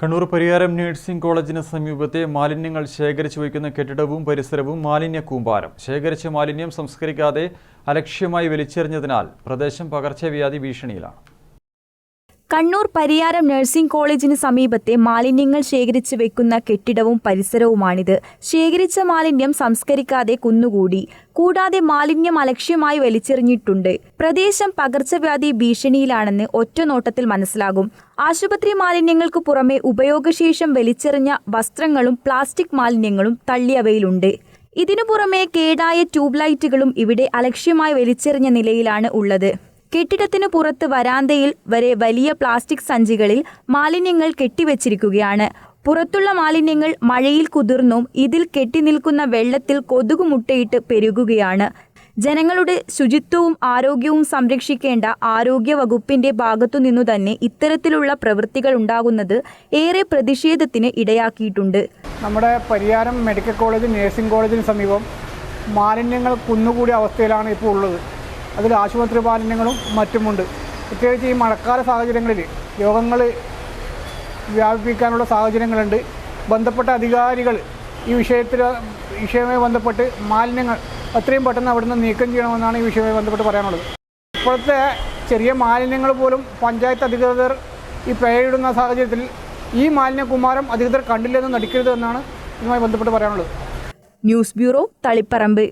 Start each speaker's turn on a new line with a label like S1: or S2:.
S1: Kannur Pariyaram nursing കോളേജിന് സമീപത്തെ മാലിന്യങ്ങൾ ശേഖരിച്ചു വയ്ക്കുന്ന കെട്ടിടവും പരിസരവും മാലിന്യ കൂമ്പാരം. ശേഖരിച്ച മാലിന്യം സംസ്കരിക്കാതെ അലക്ഷ്യമായി വലിച്ചെറിഞ്ഞതിനാൽ പ്രദേശം പകർച്ചവ്യാധി ഭീഷണിയിലാണ്.
S2: കണ്ണൂർ പരിയാരം നഴ്സിംഗ് കോളേജിന് സമീപത്തെ മാലിന്യങ്ങൾ ശേഖരിച്ചു വെക്കുന്ന കെട്ടിടവും പരിസരവുമാണിത്. ശേഖരിച്ച മാലിന്യം സംസ്കരിക്കാതെ കുന്നുകൂടി. കൂടാതെ മാലിന്യം അലക്ഷ്യമായി വലിച്ചെറിഞ്ഞിട്ടുണ്ട്. പ്രദേശം പകർച്ചവ്യാധി ഭീഷണിയിലാണെന്ന് ഒറ്റനോട്ടത്തിൽ മനസ്സിലാകും. ആശുപത്രി മാലിന്യങ്ങൾക്ക് പുറമെ ഉപയോഗശേഷം വലിച്ചെറിഞ്ഞ വസ്ത്രങ്ങളും പ്ലാസ്റ്റിക് മാലിന്യങ്ങളും തള്ളിയവയിലുണ്ട്. ഇതിനു പുറമെ കേടായ ട്യൂബ് ലൈറ്റുകളും ഇവിടെ അലക്ഷ്യമായി വലിച്ചെറിഞ്ഞ നിലയിലാണ് ഉള്ളത്. കെട്ടിടത്തിനു പുറത്ത് വരാന്തയിൽ വരെ വലിയ പ്ലാസ്റ്റിക് സഞ്ചികളിൽ മാലിന്യങ്ങൾ കെട്ടിവെച്ചിരിക്കുകയാണ്. പുറത്തുള്ള മാലിന്യങ്ങൾ മഴയിൽ കുതിർന്നും ഇതിൽ കെട്ടിനിൽക്കുന്ന വെള്ളത്തിൽ കൊതുകു മുട്ടയിട്ട് പെരുകുകയാണ്. ജനങ്ങളുടെ ശുചിത്വവും ആരോഗ്യവും സംരക്ഷിക്കേണ്ട ആരോഗ്യ വകുപ്പിന്റെ ഭാഗത്തുനിന്നു തന്നെ ഇത്തരത്തിലുള്ള പ്രവൃത്തികൾ ഉണ്ടാകുന്നത് ഏറെ പ്രതിഷേധത്തിന് ഇടയാക്കിയിട്ടുണ്ട്.
S3: നമ്മുടെ പരിയാരം മെഡിക്കൽ കോളേജ് നഴ്സിംഗ് കോളേജിന് സമീപം മാലിന്യങ്ങൾ കുന്നുകൂടിയ അവസ്ഥയിലാണ് ഇപ്പോൾ ഉള്ളത്. അതിൽ ആശുപത്രി മാലിന്യങ്ങളും മറ്റുമുണ്ട്. പ്രത്യേകിച്ച് ഈ മഴക്കാല സാഹചര്യങ്ങളിൽ രോഗങ്ങൾ വ്യാപിപ്പിക്കാനുള്ള സാഹചര്യങ്ങളുണ്ട്. ബന്ധപ്പെട്ട അധികാരികൾ ഈ വിഷയത്തിൽ വിഷയവുമായി ബന്ധപ്പെട്ട് മാലിന്യങ്ങൾ അത്രയും പെട്ടെന്ന് അവിടുന്ന് നീക്കം ചെയ്യണമെന്നാണ് ഈ വിഷയവുമായി ബന്ധപ്പെട്ട് പറയാനുള്ളത്. ഇപ്പോഴത്തെ ചെറിയ മാലിന്യങ്ങൾ പോലും പഞ്ചായത്ത് അധികൃതർ ഈ പേരിടുന്ന സാഹചര്യത്തിൽ ഈ മാലിന്യ കുമാരം അധികൃതർ കണ്ടില്ലെന്ന് നടിക്കരുത് എന്നാണ് ഇതുമായി ബന്ധപ്പെട്ട് പറയാനുള്ളത്.
S2: News bureau Taliparamba.